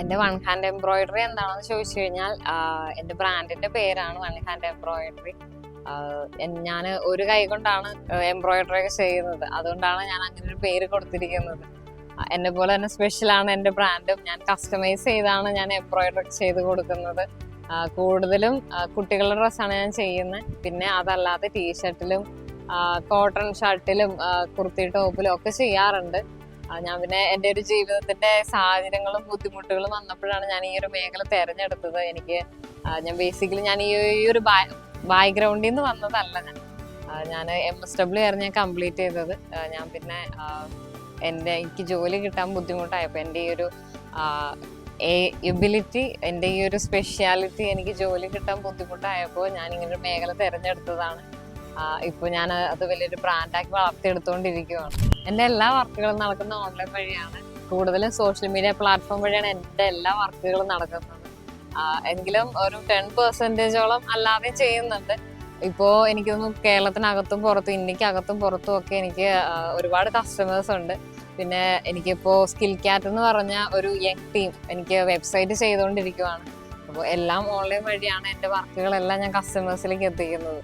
എന്റെ one hand embroidery എന്താണെന്ന് ചോദിച്ചു കഴിഞ്ഞാൽ എന്റെ ബ്രാൻഡിന്റെ പേരാണ് വൺ ഹാൻഡ് എംബ്രോയിഡറി ഞാൻ ഒരു കൈ കൊണ്ടാണ് എംബ്രോയിഡറി ഒക്കെ ചെയ്യുന്നത്. അതുകൊണ്ടാണ് ഞാൻ അങ്ങനെ ഒരു പേര് കൊടുത്തിരിക്കുന്നത്. എന്നെ പോലെ തന്നെ സ്പെഷ്യലാണ് എന്റെ ബ്രാൻഡും ഞാൻ കസ്റ്റമൈസ് ചെയ്താണ് ഞാൻ എംബ്രോയിഡറി ചെയ്ത് കൊടുക്കുന്നത്. കൂടുതലും കുട്ടികളുടെ ഡ്രസ്സാണ് ഞാൻ ചെയ്യുന്നത്. പിന്നെ അതല്ലാതെ ടീഷർട്ടിലും കോട്ടൺ ഷർട്ടിലും കുർത്തി ടോപ്പിലും ഒക്കെ ചെയ്യാറുണ്ട്. ഞാൻ പിന്നെ എന്റെ ഒരു ജീവിതത്തിന്റെ സാഹചര്യങ്ങളും ബുദ്ധിമുട്ടുകളും വന്നപ്പോഴാണ് ഞാൻ ഈ ഒരു മേഖല തെരഞ്ഞെടുത്തത്. എനിക്ക് ഞാൻ ബേസിക്കലി ഞാൻ ഈ ഒരു ബാക്ക്ഗ്രൗണ്ടിൽ നിന്ന് വന്നതല്ല ഞാൻ. ഞാൻ എം എസ് ഡബ്ല്യു ആയിരുന്നു ഞാൻ കംപ്ലീറ്റ് ചെയ്തത്. ഞാൻ പിന്നെ എന്റെ എനിക്ക് ജോലി കിട്ടാൻ ബുദ്ധിമുട്ടായപ്പോൾ എന്റെ ഈ ഒരു എബിലിറ്റി എന്റെ ഈ ഒരു സ്പെഷ്യാലിറ്റി എനിക്ക് ജോലി കിട്ടാൻ ബുദ്ധിമുട്ടായപ്പോൾ ഞാൻ ഇങ്ങനെ ഒരു മേഖല തിരഞ്ഞെടുത്തതാണ്. ഇപ്പോൾ ഞാൻ അത് വലിയൊരു ബ്രാൻഡാക്കി വളർത്തിയെടുത്തുകൊണ്ടിരിക്കുകയാണ്. എന്റെ എല്ലാ വർക്കുകളും നടക്കുന്ന ഓൺലൈൻ വഴിയാണ്. കൂടുതലും സോഷ്യൽ മീഡിയ പ്ലാറ്റ്ഫോം വഴിയാണ് എന്റെ എല്ലാ വർക്കുകളും നടക്കുന്നത്. എങ്കിലും ഒരു ടെൻ പെർസെന്റേജോളം അല്ലാതെ ചെയ്യുന്നുണ്ട്. ഇപ്പോൾ തോന്നുന്നു കേരളത്തിനകത്തും പുറത്തും ഇന്ത്യക്കകത്തും പുറത്തും ഒക്കെ എനിക്ക് ഒരുപാട് കസ്റ്റമേഴ്സ് ഉണ്ട്. പിന്നെ എനിക്കിപ്പോൾ സ്കിൽ ക്യാറ്റ് എന്ന് പറഞ്ഞ ഒരു യങ് ടീം എനിക്ക് വെബ്സൈറ്റ് ചെയ്തുകൊണ്ടിരിക്കുവാണ് അപ്പോൾ എല്ലാം ഓൺലൈൻ വഴിയാണ് എന്റെ വർക്കുകളെല്ലാം ഞാൻ കസ്റ്റമേഴ്സിലേക്ക് എത്തിക്കുന്നത്.